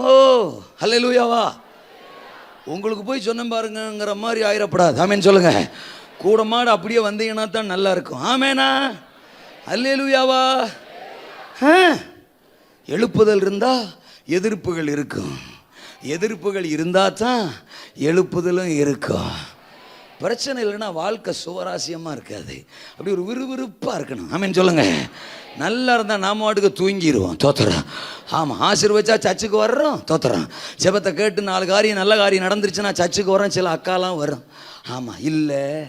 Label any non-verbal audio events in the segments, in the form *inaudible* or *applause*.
ஓ ஹalleluyaவா உங்களுக்கு போய் சொன்னேன் பாருங்கங்கிற மாதிரி ஆயிரப்படாது. ஆமேன்னு சொல்லுங்க. கூட மாடு அப்படியே வந்தீங்கன்னா தான் நல்லா இருக்கும். ஆமேனா? அல்லேலுயாவா ஆ எழுப்புதல் இருந்தால் எதிர்ப்புகள் இருக்கும். எதிர்ப்புகள் இருந்தால் தான் எழுப்புதலும் இருக்கும். பிரச்சனை இல்லைன்னா வாழ்க்கை சுவராசியமாக இருக்காது. அப்படி ஒரு விறுவிறுப்பாக இருக்கணும். ஆமீன் சொல்லுங்க. நல்லா இருந்தால் நாம வாட்டுக்கு தூங்கிடுவோம் தோத்துறோம். ஆமாம் ஆசீர்வச்சா சர்ச்சுக்கு வர்றோம் தோத்துறோம். ஜெபத்தை கேட்டு நாலு காரியம் நல்ல காரியம் நடந்துருச்சுன்னா சர்ச்சுக்கு வரோம் சில அக்காலாம் வரும். ஆமாம் இல்லை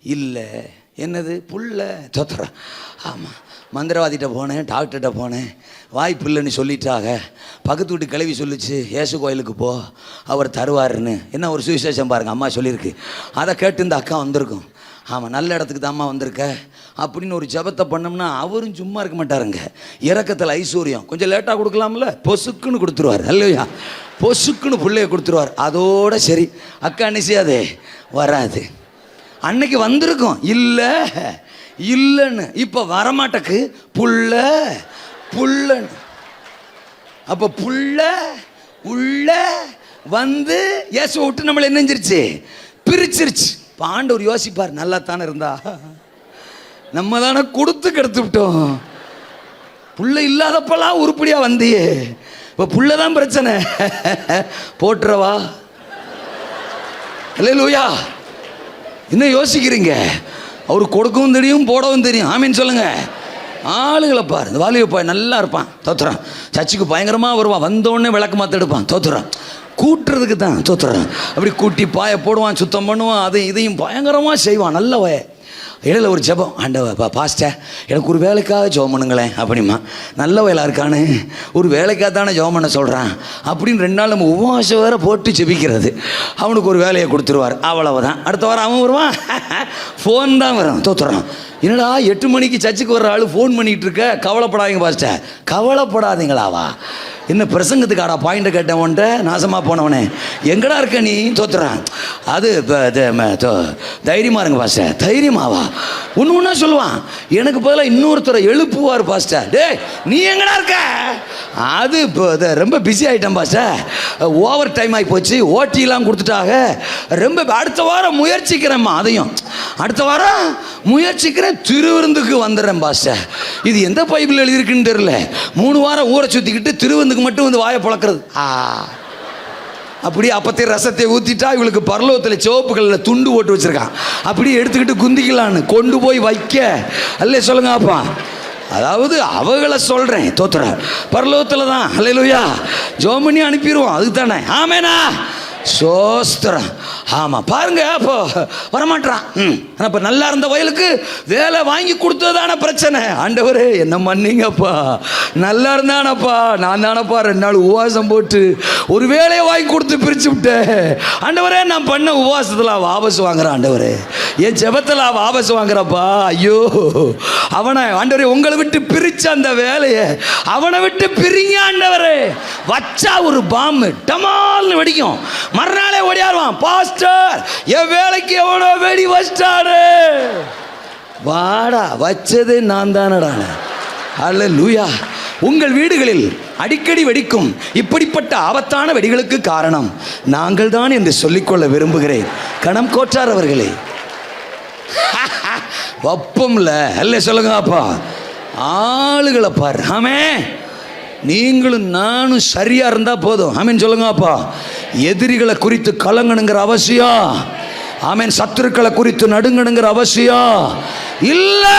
இல்லை. என்னது? புல்ல. தோத்துறோம் ஆமாம் மந்திரவாதிகிட்ட போனேன் டாக்டர்கிட்ட போனேன். வாய்ப்பு இல்லைன்னு சொல்லிட்டாங்க. பக்கத்து வீட்டு கிளவி சொல்லிச்சு ஏசு கோயிலுக்கு போ அவர் தருவாருன்னு. என்ன ஒரு சுவிசேஷம் பாருங்கள் அம்மா சொல்லியிருக்கு. அதை கேட்டு இந்த அக்கா வந்திருக்கும். ஆமாம் நல்ல இடத்துக்கு தான் அம்மா வந்திருக்க. அப்படின்னு ஒரு ஜெபத்தை பண்ணோம்னா அவரும் சும்மா இருக்க மாட்டாருங்க. இறக்கத்தில் ஐஸ்வர்யம். கொஞ்சம் லேட்டாக கொடுக்கலாம்ல? பொசுக்குன்னு கொடுத்துருவார். அல்லையா? பொசுக்குன்னு பிள்ளைய கொடுத்துருவார். அதோட சரி. அக்கா நிச்சயாதே வராது. அன்னைக்கு வந்திருக்கும். இல்லை இல்லைன்னு. இப்போ வரமாட்டக்கு. புள்ள புள்ளன்னு. அப்போ புள்ள உள்ள வந்து இயேசு விட்டு நம்மளை என்னஞ்சிருச்சு பிரிச்சிருச்சு. பாண்டவர் யோசிப்பார் நல்லா தானே இருந்தா? நம்ம தானே கொடுத்து கெடுத்து விட்டோம். புள்ள இல்லாதப்பெல்லாம் உருப்படியாக வந்தியே. இப்போ புள்ள தான் பிரச்சனை. போட்டுறவா? இல்லை லூயா என்ன யோசிக்கிறீங்க? அவர் கொடுக்கவும் தெரியும் போடவும் தெரியும். ஆமின்னு சொல்லுங்க. ஆளுகளை பாரு. இந்த வாலிப பாய் நல்லா இருப்பான். தோத்துறான். சர்ச்சுக்கு பயங்கரமாக வருவான். வந்தோடனே விளக்கு மாற்ற எடுப்பான். தோத்துறான். கூட்டுறதுக்கு தான் தோத்துறான். அப்படி கூட்டி பாய போடுவான் சுத்தம் பண்ணுவான் அதையும் இதையும் பயங்கரமாக செய்வான். நல்ல வய. இடையில ஒரு ஜெபம். ஆண்டவ பாஸ்டே எனக்கு ஒரு வேலைக்காக ஜெபம் பண்ணுங்களேன் அப்படிமா நல்ல வேலை இருக்கானு ஒரு வேலைக்காக தானே ஜெபம் பண்ண சொல்கிறான் அப்படின்னு ரெண்டு நாள் நம்ம உபவாசம் வேற போட்டு ஜெபிக்கிறது. அவனுக்கு ஒரு வேலையை கொடுத்துருவார். அவ்வளவுதான். அடுத்த வாரம் அவன் வருவான். *laughs* ஃபோன் தான் வரும். தோத்துறான். என்னடா எட்டு மணிக்கு சர்ச்சுக்கு வர்ற ஆள் ஃபோன் பண்ணிகிட்டு இருக்க? கவலைப்படாதீங்க பாஸ்டர். கவலைப்படாதீங்களாவா? என்ன பிரசங்கத்துக்காடா பாயிண்ட்டை கேட்டவன்ட்ட நாசமாக போனவனே. எங்கடா இருக்க நீ? தோத்துறான். அது இப்போ தைரியமாக தைரியமா இருங்க பாஸ்டர். தைரியமாவா? ஒன்று ஒன்றா சொல்லுவான். எனக்கு பதிலாக இன்னொருத்தரை எழுப்புவார் பாஸ்டர். டேய் நீ எங்கடா இருக்க? அது இப்போ ரொம்ப பிஸி ஆகிட்டேன் பாஸ்டர். ஓவர் டைம் ஆகி போச்சு. ஓட்டிலாம் கொடுத்துட்டாங்க. ரொம்ப அடுத்த வாரம் முயற்சிக்கிறேம்மா அதையும். அடுத்த வாரம் முயற்சிக்கிறேன் திருவிருந்துக்கு வந்துடுறேன் பாஸ்டர் இது எந்த பைபிள் எழுதியிருக்குன்னு தெரியல. மூணு வாரம் ஊரை சுற்றிக்கிட்டு திருவிருந்துக்கு மட்டும் வந்து வாயை பழக்கிறது. ஆ. அப்படியே அப்பத்தே ரசத்தை ஊற்றிட்டா இவளுக்கு பரலோகத்தில் சிவப்புகளில் துண்டு போட்டு வச்சுருக்கான். அப்படியே எடுத்துக்கிட்டு குந்திக்கலான்னு கொண்டு போய் வைக்க. அல்ல சொல்லுங்க அப்பா. அதாவது அவகளை சொல்கிறேன் தோத்துற பரலோகத்தில் தான் அல்லையா ஜோமனி அனுப்பிடுவோம் அதுக்கு தானே ஆமேனா? சோஸ்திரம். ஆமாம் பாருங்க அப்போ வரமாட்டான் ம். ஆனால் இப்போ நல்லா இருந்த வயலுக்கு வேலை வாங்கி கொடுத்ததான பிரச்சனை. ஆண்டவரே என்ன மன்னிங்கப்பா. நல்லா இருந்தானப்பா நான் தானப்பா ரெண்டு நாள் உபவாசம் போட்டு ஒரு வேலையை வாங்கி கொடுத்து பிரித்து விட்டேன். ஆண்டவரே நான் பண்ண உபவாசத்தில் வாபஸ் வாங்குறான் ஆண்டவரே. என் ஜெபத்தில் அவ வாபஸ் வாங்குறப்பா ஐயோ அவனை ஆண்டவரே உங்களை விட்டு பிரிச்ச அந்த வேலையை அவனை விட்டு பிரிங்க ஆண்டவரே. வச்சா ஒரு பாம்பு டமால்னு வெடிக்கும். மறுநாளே ஓடியாருவான் பாஸ்டர் என் வேலைக்கு எவனோ வெடி வச்சிட்டாரு? வாடா வச்சது நான் தானடா. அல்ல லூயா உங்கள் வீடுகளில் அடிக்கடி வெடிக்கும். இப்படிப்பட்ட ஆபத்தான வெடிகளுக்கு காரணம் நாங்கள் தான் என்று சொல்லிக்கொள்ள விரும்புகிறேன். கணம் கோற்றார் அவர்களே *laughs* வப்பம்ல. அல்ல சொல்லுங்க அப்பா ஆளுகளை பாரு. ஆமே நீங்களும் நானும் சரியா இருந்தா போதும். ஆமீன் சொல்லுங்க அப்பா எதிரிகளை குறித்து கலங்கணுங்கிற அவசியம் ஆமீன் சத்துருக்களை குறித்து நடுங்கணுங்கிற அவசியம் இல்லை.